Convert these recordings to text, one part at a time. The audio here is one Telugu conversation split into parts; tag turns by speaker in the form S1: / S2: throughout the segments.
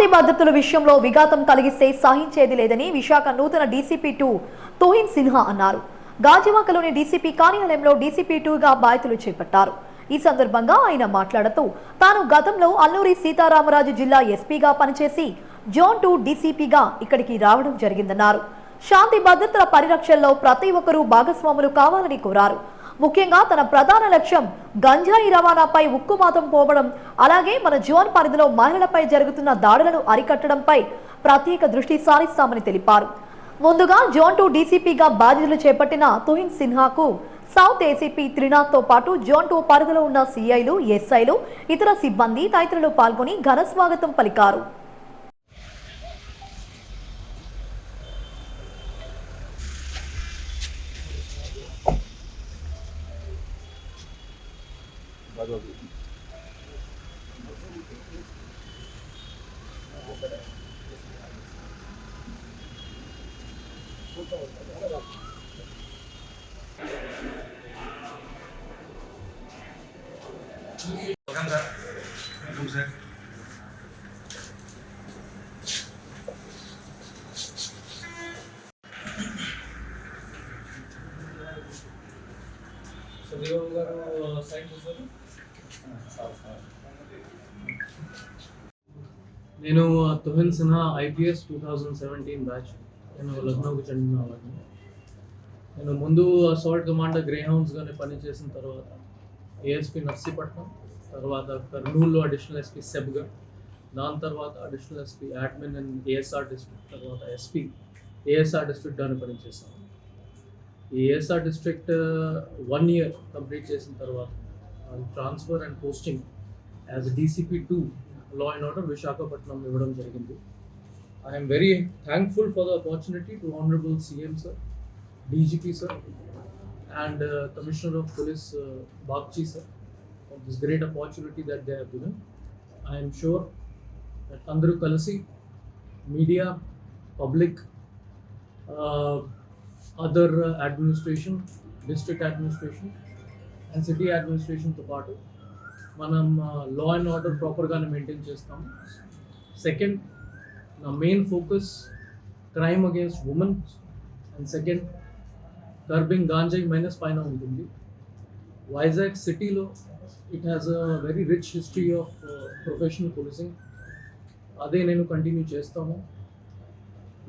S1: శాంతి భద్రతల విషయంలో విఘాతం కలిగిస్తే సహించేది లేదని విశాఖ నూతన డీసీపీ టూ తోహిన్ సిన్హా అన్నారు. గాజువాకలోని డీసీపీ కార్యాలయంలో డీసీపీ టూగా బాధ్యతలు చేపట్టారు. ఈ సందర్భంగా ఆయన మాట్లాడుతూ తాను గతంలో అల్లూరి సీతారామరాజు జిల్లా ఎస్పీగా పనిచేసి జోన్ టూ డీసీపీగా ఇక్కడికి రావడం జరిగిందన్నారు. శాంతి భద్రతల పరిరక్షణలో ప్రతి ఒక్కరూ భాగస్వాములు కావాలని కోరారు. ముఖ్యంగా తన ప్రధాన లక్ష్యం గంజాయి రవాణాపై ఉక్కుమాతం పోవడం అలాగే మన జోన్ పరిధిలో మహిళలపై జరుగుతున్న దాడులను అరికట్టడంపై ప్రత్యేక దృష్టి సారిస్తామని తెలిపారు. ముందుగా జోన్ టూ డీసీపీగా బాధ్యతలు చేపట్టిన తుహిన్ సిన్హాకు సౌత్ ఏసీపీ త్రినాథ్తో పాటు జోన్ టూ పరిధిలో ఉన్న సీఐలు ఎస్ఐలు ఇతర సిబ్బంది తదితరులు పాల్గొని ఘన స్వాగతం वदतु
S2: welcome sir welcome sir
S3: sir देवम गारू साइड నేను Tuhin Sinha IPS two thousand seventeen batch నేను లక్నోకి చెందిన వాళ్ళని నేను ముందు అసాల్ట్ కమాండర్ గ్రే హౌండ్స్గానే పనిచేసిన తర్వాత ఏఎస్పీ నర్సీపట్నం తర్వాత కర్నూలులో అడిషనల్ ఎస్పీ సెబ్గా దాని తర్వాత additional SP admin and ASR district తర్వాత ఎస్పీ ఏఎస్ఆర్ డిస్ట్రిక్ట్ అని పనిచేశాను ఈ ASR district one year complete చేసిన తర్వాత transfer and posting as DCP to law and order Visakhapatnam ఇవ్వడం జరిగింది I'm very thankful for the opportunity to honourable CM sir DGP sir and commissioner of police Bagchi sir for this great opportunity that they have given I'm sure that అందరూ కలిసి media public other administration district administration and city అడ్మినిస్ట్రేషన్తో పాటు మనం లా అండ్ ఆర్డర్ ప్రాపర్గానే మెయింటైన్ చేస్తాము. సెకండ్ నా main focus crime against women and second curbing ganja minus పైన ఉంటుంది. వైజాగ్ సిటీలో it has a very rich history of professional policing అదే నేను కంటిన్యూ చేస్తాము.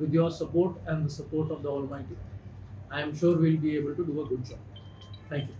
S3: With your support and the support of the almighty I'm sure will be able to do a good job thank you